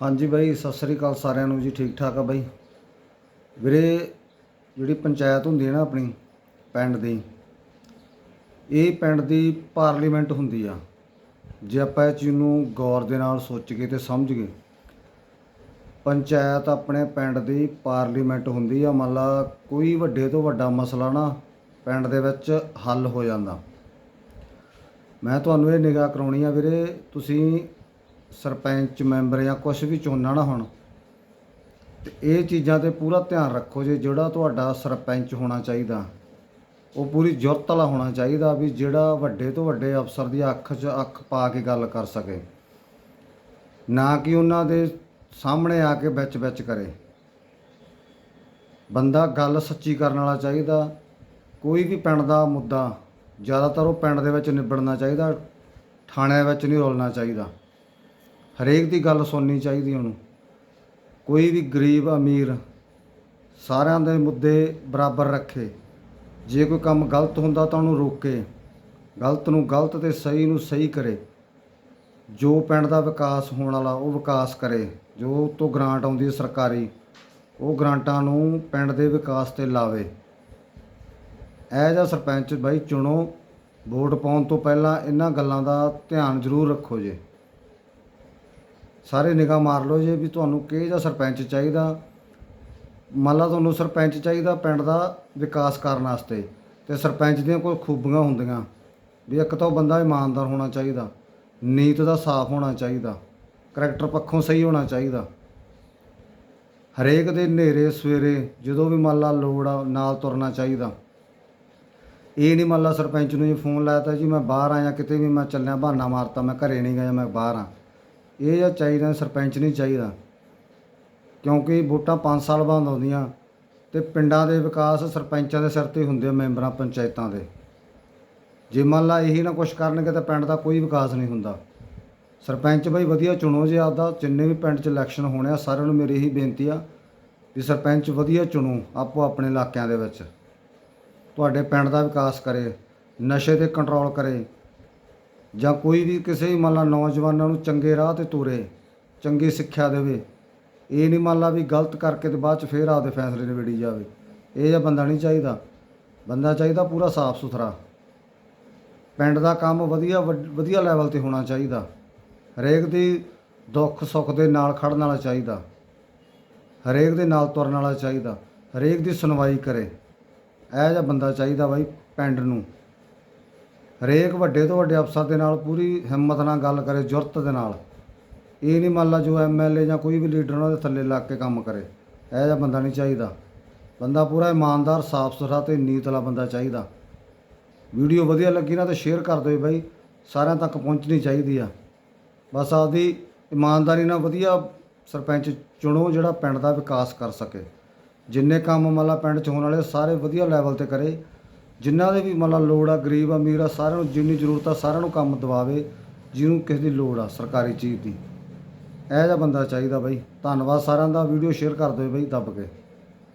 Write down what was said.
ਹਾਂਜੀ ਬਾਈ, ਸਤਿ ਸ੍ਰੀ ਅਕਾਲ ਸਾਰਿਆਂ ਨੂੰ ਜੀ, ਠੀਕ ਠਾਕ ਆ ਬਾਈ। ਵੀਰੇ, ਜਿਹੜੀ ਪੰਚਾਇਤ ਹੁੰਦੀ ਹੈ ਨਾ ਆਪਣੀ, ਪਿੰਡ ਦੀ, ਇਹ ਪਿੰਡ ਦੀ ਪਾਰਲੀਮੈਂਟ ਹੁੰਦੀ ਆ। ਜੇ ਆਪਾਂ ਇਹ ਚੀਜ਼ ਨੂੰ ਗੌਰ ਦੇ ਨਾਲ ਸੋਚ ਕੇ ਤੇ ਸਮਝ ਗਏ ਪੰਚਾਇਤ ਆਪਣੇ ਪਿੰਡ ਦੀ ਪਾਰਲੀਮੈਂਟ ਹੁੰਦੀ ਆ, ਮੰਨ ਲਾ ਕੋਈ ਵੱਡੇ ਤੋਂ ਵੱਡਾ ਮਸਲਾ ਨਾ ਪਿੰਡ ਦੇ ਵਿੱਚ ਹੱਲ ਹੋ ਜਾਂਦਾ। ਮੈਂ ਤੁਹਾਨੂੰ ਇਹ ਨਿਗਾਹ ਕਰਾਉਣੀ ਆ ਵੀਰੇ, ਤੁਸੀਂ ਸਰਪੰਚ, ਮੈਂਬਰ ਜਾਂ ਕੁਝ ਵੀ ਚੋਣਾਂ ਨਾ ਹੋਣ। ਤੇ ਇਹ ਚੀਜ਼ਾਂ ਤੇ ਪੂਰਾ ਧਿਆਨ ਰੱਖੋ ਜੇ ਜਿਹੜਾ ਤੁਹਾਡਾ ਸਰਪੰਚ ਹੋਣਾ ਚਾਹੀਦਾ। ਉਹ ਪੂਰੀ ਜੁਰਤ ਵਾਲਾ ਹੋਣਾ ਚਾਹੀਦਾ ਵੀ ਜਿਹੜਾ ਵੱਡੇ ਤੋਂ ਵੱਡੇ ਅਫਸਰ ਦੀ ਅੱਖ 'ਚ ਅੱਖ ਪਾ ਕੇ ਗੱਲ ਕਰ ਸਕੇ। ਨਾ ਕਿ ਉਹਨਾਂ ਦੇ ਸਾਹਮਣੇ ਆ ਕੇ ਵਿੱਚ ਵਿੱਚ ਕਰੇ। ਬੰਦਾ ਗੱਲ ਸੱਚੀ ਕਰਨ ਵਾਲਾ ਚਾਹੀਦਾ। ਕੋਈ ਵੀ ਪਿੰਡ ਦਾ ਮੁੱਦਾ ਜ਼ਿਆਦਾਤਰ ਉਹ ਪਿੰਡ ਦੇ ਵਿੱਚ ਨਿਬੜਨਾ ਚਾਹੀਦਾ। ਥਾਣਿਆਂ ਵਿੱਚ ਨਹੀਂ ਰੋਲਣਾ ਚਾਹੀਦਾ। ਹਰੇਕ ਦੀ ਗੱਲ ਸੁਣਨੀ ਚਾਹੀਦੀ ਉਹਨੂੰ। ਕੋਈ ਵੀ ਗਰੀਬ ਅਮੀਰ ਸਾਰਿਆਂ ਦੇ ਮੁੱਦੇ ਬਰਾਬਰ ਰੱਖੇ। ਜੇ ਕੋਈ ਕੰਮ ਗਲਤ ਹੁੰਦਾ ਤਾਂ ਉਹਨੂੰ ਰੋਕੇ। ਗਲਤ ਨੂੰ ਗਲਤ ਤੇ ਸਹੀ ਨੂੰ ਸਹੀ ਕਰੇ। ਜੋ ਪਿੰਡ ਦਾ ਵਿਕਾਸ ਹੋਣ ਵਾਲਾ ਉਹ ਵਿਕਾਸ ਕਰੇ। ਜੋ ਤੋਂ ਗ੍ਰਾਂਟ ਆਉਂਦੀ ਹੈ ਸਰਕਾਰੀ, ਉਹ ਗ੍ਰਾਂਟਾਂ ਨੂੰ ਪਿੰਡ ਦੇ ਵਿਕਾਸ ਤੇ ਲਾਵੇ। ਇਹ ਜਿਹਾ ਸਰਪੰਚ ਬਾਈ ਚੁਣੋ, ਵੋਟ ਪਾਉਣ ਤੋਂ ਪਹਿਲਾਂ ਇਹਨਾਂ ਗੱਲਾਂ ਦਾ ਧਿਆਨ ਜ਼ਰੂਰ ਰੱਖੋ ਜੇ। ਸਾਰੇ ਨਿਗਾਹ ਮਾਰ ਲਓ ਜੇ ਵੀ ਤੁਹਾਨੂੰ ਕਿਹੋ ਜਿਹਾ ਸਰਪੰਚ ਚਾਹੀਦਾ। ਮੰਨ ਲਾ ਤੁਹਾਨੂੰ ਸਰਪੰਚ ਚਾਹੀਦਾ ਪਿੰਡ ਦਾ ਵਿਕਾਸ ਕਰਨ ਵਾਸਤੇ ਤੇ ਸਰਪੰਚ ਦੀਆਂ ਕੋਈ ਖੂਬੀਆਂ ਹੁੰਦੀਆਂ ਵੀ ਇੱਕ ਤਾਂ ਉਹ ਬੰਦਾ ਇਮਾਨਦਾਰ ਹੋਣਾ ਚਾਹੀਦਾ, ਨੀਤ ਦਾ ਸਾਫ਼ ਹੋਣਾ ਚਾਹੀਦਾ, ਕਰੈਕਟਰ ਪੱਖੋਂ ਸਹੀ ਹੋਣਾ ਚਾਹੀਦਾ। ਹਰੇਕ ਦੇ ਹਨੇਰੇ, ਸਵੇਰੇ ਜਦੋਂ ਵੀ ਮੰਨ ਲਾ ਲੋੜ ਆ ਨਾਲ ਤੁਰਨਾ ਚਾਹੀਦਾ। ਇਹ ਨਹੀਂ ਮੰਨ ਲਾ ਸਰਪੰਚ ਨੂੰ ਜੀ ਫੋਨ ਲਾਇਆ ਤਾਂ ਜੀ ਮੈਂ ਬਾਹਰ ਆਇਆ, ਕਿਤੇ ਵੀ ਮੈਂ ਚੱਲਿਆ, ਬਹਾਨਾ ਮਾਰਤਾ, ਮੈਂ ਘਰੇ ਨਹੀਂ ਗਿਆ, ਮੈਂ ਬਾਹਰ ਆ। ਇਹ ਜਾਂ ਚਾਹੀਦਾ, ਸਰਪੰਚ ਨਹੀਂ ਚਾਹੀਦਾ। ਕਿਉਂਕਿ ਵੋਟਾਂ 5 ਸਾਲ ਬਾਅਦ ਆਉਂਦੀਆਂ ਤੇ ਪਿੰਡਾਂ ਦੇ ਵਿਕਾਸ ਸਰਪੰਚਾਂ ਦੇ ਸਿਰ ਤੇ ਹੁੰਦੇ ਆ, ਮੈਂਬਰਾਂ ਪੰਚਾਇਤਾਂ ਦੇ। ਜੇ ਮੰਨ ਲਾ ਇਹੀ ਨਾ ਕੁਛ ਕਰਨਗੇ ਤਾਂ ਪਿੰਡ ਦਾ ਕੋਈ ਵਿਕਾਸ ਨਹੀਂ ਹੁੰਦਾ। ਸਰਪੰਚ ਬਈ ਵਧੀਆ ਚੁਣੋ ਜੇ ਆਪਦਾ, ਜਿੰਨੇ ਵੀ ਪਿੰਡ 'ਚ ਇਲੈਕਸ਼ਨ ਹੋਣੇ ਆ, ਸਾਰਿਆਂ ਨੂੰ ਮੇਰੀ ਇਹੀ ਬੇਨਤੀ ਆ ਵੀ ਸਰਪੰਚ ਵਧੀਆ ਚੁਣੋ ਆਪੋ ਆਪਣੇ ਇਲਾਕਿਆਂ ਦੇ ਵਿੱਚ। ਤੁਹਾਡੇ ਪਿੰਡ ਦਾ ਵਿਕਾਸ ਕਰੇ, ਨਸ਼ੇ ਤੇ ਕੰਟਰੋਲ ਕਰੇ ਜਾਂ ਕੋਈ ਵੀ ਕਿਸੇ ਵੀ ਮੰਨ ਲਾ ਨੌਜਵਾਨਾਂ ਨੂੰ ਚੰਗੇ ਰਾਹ ਤੇ ਤੋਰੇ, ਚੰਗੀ ਸਿੱਖਿਆ ਦੇਵੇ, ਇਹ ਨਹੀਂ ਮੰਨ ਲਾ ਵੀ ਗਲਤ ਕਰਕੇ ਤੇ ਬਾਅਦ ਚ ਫੇਰ ਆਪਦੇ ਫੈਸਲੇ ਨਿਬੇੜੀ ਜਾਵੇ। ਇਹ ਜਿਹਾ ਬੰਦਾ ਨਹੀਂ ਚਾਹੀਦਾ। ਬੰਦਾ ਚਾਹੀਦਾ ਪੂਰਾ ਸਾਫ਼ ਸੁਥਰਾ। ਪਿੰਡ ਦਾ ਕੰਮ ਵਧੀਆ ਵੱਡ- ਵਧੀਆ ਲੈਵਲ ਤੇ ਹੋਣਾ ਚਾਹੀਦਾ। ਹਰੇਕ ਦੀ ਦੁੱਖ ਸੁੱਖ ਦੇ ਨਾਲ ਖੜਨ ਵਾਲਾ ਚਾਹੀਦਾ। ਹਰੇਕ ਦੇ ਨਾਲ ਤੁਰਨ ਵਾਲਾ ਚਾਹੀਦਾ। ਹਰੇਕ ਦੀ ਸੁਣਵਾਈ ਕਰੇ। ਇਹ ਜਿਹਾ ਬੰਦਾ ਚਾਹੀਦਾ ਬਾਈ ਪਿੰਡ ਨੂੰ। ਹਰੇਕ ਵੱਡੇ ਤੋਂ ਵੱਡੇ ਅਫਸਰ ਦੇ ਨਾਲ ਪੂਰੀ ਹਿੰਮਤ ਨਾਲ ਗੱਲ ਕਰੇ, ਜੁਰਤ ਦੇ ਨਾਲ। ਇਹ ਨਹੀਂ ਮੰਨ ਲਾ ਜੋ ਐਮਐਲਏ ਜਾਂ ਕੋਈ ਵੀ ਲੀਡਰ ਉਹਨਾਂ ਦੇ ਥੱਲੇ ਲੱਗ ਕੇ ਕੰਮ ਕਰੇ। ਇਹ ਜਿਹਾ ਬੰਦਾ ਨਹੀਂ ਚਾਹੀਦਾ। ਬੰਦਾ ਪੂਰਾ ਇਮਾਨਦਾਰ ਸਾਫ਼ ਸੁਥਰਾ ਤੇ ਨੀਤ ਵਾਲਾ ਬੰਦਾ ਚਾਹੀਦਾ। ਵੀਡੀਓ ਵਧੀਆ ਲੱਗੀ ਨਾ ਤਾਂ ਸ਼ੇਅਰ ਕਰ ਦਿਓ ਬਾਈ, ਸਾਰਿਆਂ ਤੱਕ ਪਹੁੰਚਣੀ ਚਾਹੀਦੀ ਆ। ਬਸ ਆਪਦੀ ਇਮਾਨਦਾਰੀ ਨਾਲ ਵਧੀਆ ਸਰਪੰਚ ਚੁਣੋ ਜਿਹੜਾ ਪਿੰਡ ਦਾ ਵਿਕਾਸ ਕਰ ਸਕੇ। ਜਿੰਨੇ ਕੰਮ ਮਤਲਬ ਪਿੰਡ 'ਚ ਹੋਣ ਵਾਲੇ ਸਾਰੇ ਵਧੀਆ ਲੈਵਲ ਤੇ ਕਰੇ। ਜਿਨ੍ਹਾਂ ਦੇ ਵੀ ਮਤਲਬ ਲੋੜ ਆ, ਗਰੀਬ ਅਮੀਰ ਆ, ਸਾਰਿਆਂ ਨੂੰ ਜਿੰਨੀ ਜ਼ਰੂਰਤ ਆ, ਸਾਰਿਆਂ ਨੂੰ ਕੰਮ ਦਵਾਵੇ, ਜਿਹਨੂੰ ਕਿਸੇ ਦੀ ਲੋੜ ਆ, ਸਰਕਾਰੀ ਚੀਜ਼ ਦੀ। ਇਹ ਜਿਹਾ ਬੰਦਾ ਚਾਹੀਦਾ ਬਾਈ। ਧੰਨਵਾਦ ਸਾਰਿਆਂ ਦਾ, ਵੀਡੀਓ ਸ਼ੇਅਰ ਕਰ ਦਿਓ ਬਾਈ ਦੱਬ ਕੇ।